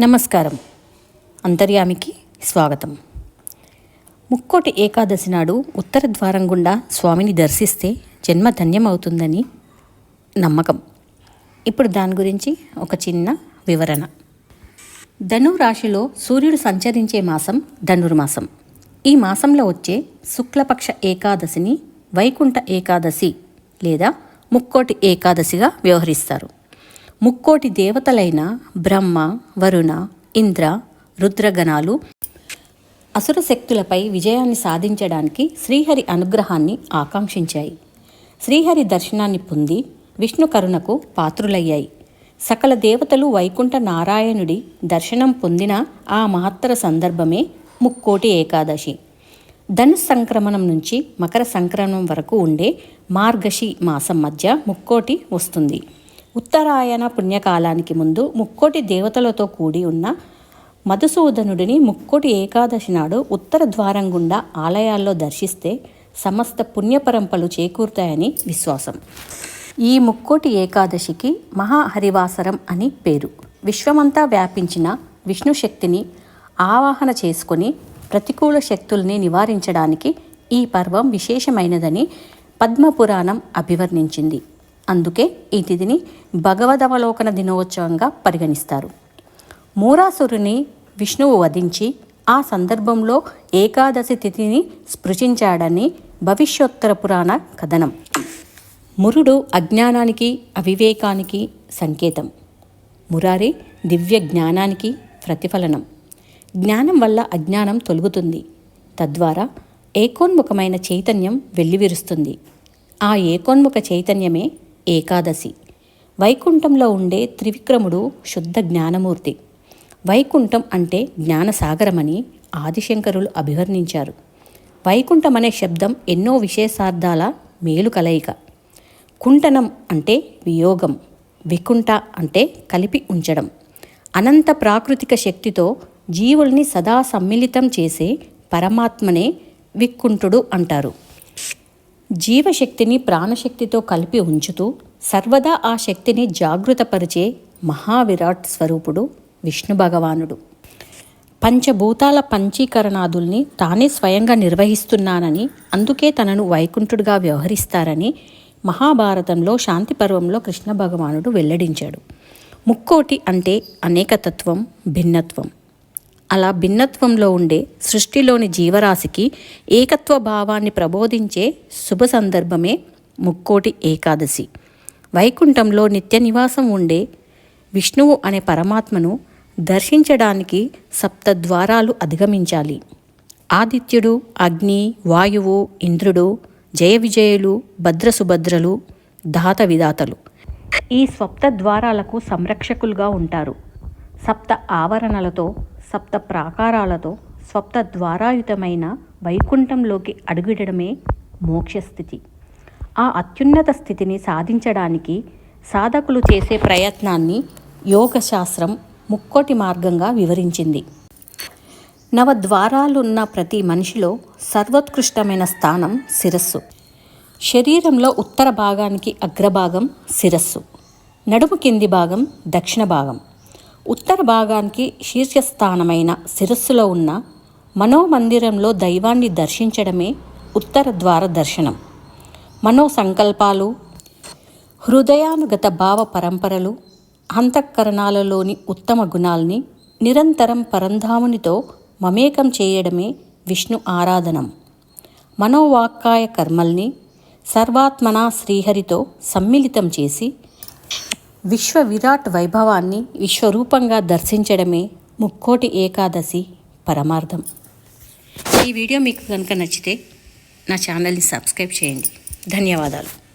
నమస్కారం. అంతర్యామికి స్వాగతం. ముక్కోటి ఏకాదశి నాడు ఉత్తర ద్వారం గుండా స్వామిని దర్శిస్తే జన్మ ధన్యమవుతుందని నమ్మకం. ఇప్పుడు దాని గురించి ఒక చిన్న వివరణ. ధను రాశిలో సూర్యుడు సంచరించే మాసం ధనుర్మాసం. ఈ మాసంలో వచ్చే శుక్లపక్ష ఏకాదశిని వైకుంఠ ఏకాదశి లేదా ముక్కోటి ఏకాదశిగా వ్యవహరిస్తారు. ముక్కోటి దేవతలైన బ్రహ్మ వరుణ ఇంద్ర రుద్రగణాలు అసుర శక్తులపై విజయాన్ని సాధించడానికి శ్రీహరి అనుగ్రహాన్ని ఆకాంక్షించాయి. శ్రీహరి దర్శనాన్ని పొంది విష్ణు కరుణకు పాత్రులయ్యాయి. సకల దేవతలు వైకుంఠ నారాయణుడి దర్శనం పొందిన ఆ మహత్తర సందర్భమే ముక్కోటి ఏకాదశి. ధను సంక్రమణం నుంచి మకర సంక్రమణం వరకు ఉండే మార్గశి మాసం మధ్య ముక్కోటి వస్తుంది. ఉత్తరాయణ పుణ్యకాలానికి ముందు ముక్కోటి దేవతలతో కూడి ఉన్న మధుసూదనుడిని ముక్కోటి ఏకాదశి నాడు ఉత్తర ద్వారం గుండా ఆలయాల్లో దర్శిస్తే సమస్త పుణ్యపరంపలు చేకూరుతాయని విశ్వాసం. ఈ ముక్కోటి ఏకాదశికి మహాహరివాసరం అని పేరు. విశ్వమంతా వ్యాపించిన విష్ణు శక్తిని ఆవాహన చేసుకొని ప్రతికూల శక్తుల్ని నివారించడానికి ఈ పర్వం విశేషమైనదని పద్మపురాణం అభివర్ణించింది. అందుకే ఈ తిథిని భగవదవలోకన దినోత్సవంగా పరిగణిస్తారు. మూరాసురుని విష్ణువు వధించి ఆ సందర్భంలో ఏకాదశి తిథిని స్పృశించాడని భవిష్యోత్తర పురాణ కథనం. మురుడు అజ్ఞానానికి అవివేకానికి సంకేతం. మురారి దివ్య జ్ఞానానికి ప్రతిఫలనం. జ్ఞానం వల్ల అజ్ఞానం తొలుగుతుంది. తద్వారా ఏకోన్ముఖమైన చైతన్యం వెల్లివిరుస్తుంది. ఆ ఏకోన్ముఖ చైతన్యమే ఏకాదశి. వైకుంఠంలో ఉండే త్రివిక్రముడు శుద్ధ జ్ఞానమూర్తి. వైకుంఠం అంటే జ్ఞానసాగరమని ఆదిశంకరులు అభివర్ణించారు. వైకుంఠం అనే శబ్దం ఎన్నో విశేషార్థాల మేలు కలయిక. కుంఠనం అంటే వియోగం వికుంఠ అంటే కలిపి ఉంచడం. అనంత ప్రాకృతిక శక్తితో జీవుల్ని సదా సమ్మిళితం చేసే పరమాత్మనే విక్కుంఠుడు అంటారు. జీవశక్తిని ప్రాణశక్తితో కలిపి ఉంచుతూ సర్వదా ఆ శక్తిని జాగృతపరిచే మహావిరాట్ స్వరూపుడు విష్ణు భగవానుడు పంచభూతాల పంచీకరణాదుల్ని తానే స్వయంగా నిర్వహిస్తున్నానని అందుకే తనను వైకుంఠుడిగా వ్యవహరిస్తారని మహాభారతంలో శాంతి పర్వంలో కృష్ణ భగవానుడు వెల్లడించాడు. ముక్కోటి అంటే అనేకతత్వం భిన్నత్వం. అలా భిన్నత్వంలో ఉండే సృష్టిలోని జీవరాశికి ఏకత్వ భావాన్ని ప్రబోధించే శుభ సందర్భమే ముక్కోటి ఏకాదశి. వైకుంఠంలో నిత్య నివాసం ఉండే విష్ణువు అనే పరమాత్మను దర్శించడానికి సప్త ద్వారాలు అధిగమించాలి. ఆదిత్యుడు అగ్ని వాయువు ఇంద్రుడు జయ విజయులు భద్రసుభద్రలు దాత విదాతలు. ఈ సప్త ద్వారాలకు సంరక్షకులుగా ఉంటారు. సప్త ఆవరణలతో సప్త ప్రాకారాలతో స్వప్త ద్వారాయుతమైన వైకుంఠంలోకి అడుగిడమే మోక్షస్థితి. ఆ అత్యున్నత స్థితిని సాధించడానికి సాధకులు చేసే ప్రయత్నాన్ని యోగశాస్త్రం ముక్కోటి మార్గంగా వివరించింది. నవద్వారాలున్న ప్రతి మనిషిలో సర్వోత్కృష్టమైన స్థానం శిరస్సు. శరీరంలో ఉత్తర భాగానికి అగ్రభాగం శిరస్సు. నడుము కింది భాగం దక్షిణ భాగం. ఉత్తర భాగానికి శీర్షస్థానమైన శిరస్సులో ఉన్న మనోమందిరంలో దైవాన్ని దర్శించడమే ఉత్తర ద్వార దర్శనం. మనో సంకల్పాలు హృదయానుగత భావ పరంపరలు అంతఃకరణాలలోని ఉత్తమ గుణాల్ని నిరంతరం పరంధామునితో మమేకం చేయడమే విష్ణు ఆరాధనం. మనోవాక్కాయ కర్మల్ని సర్వాత్మనా శ్రీహరితో సమ్మిళితం చేసి విశ్వ విరాట్ వైభవాన్ని విశ్వరూపంగా దర్శించడమే ముక్కోటి ఏకాదశి పరమార్థం. ఈ వీడియో మీకు కనుక నచ్చితే నా ఛానల్ని సబ్స్క్రైబ్ చేయండి. ధన్యవాదాలు.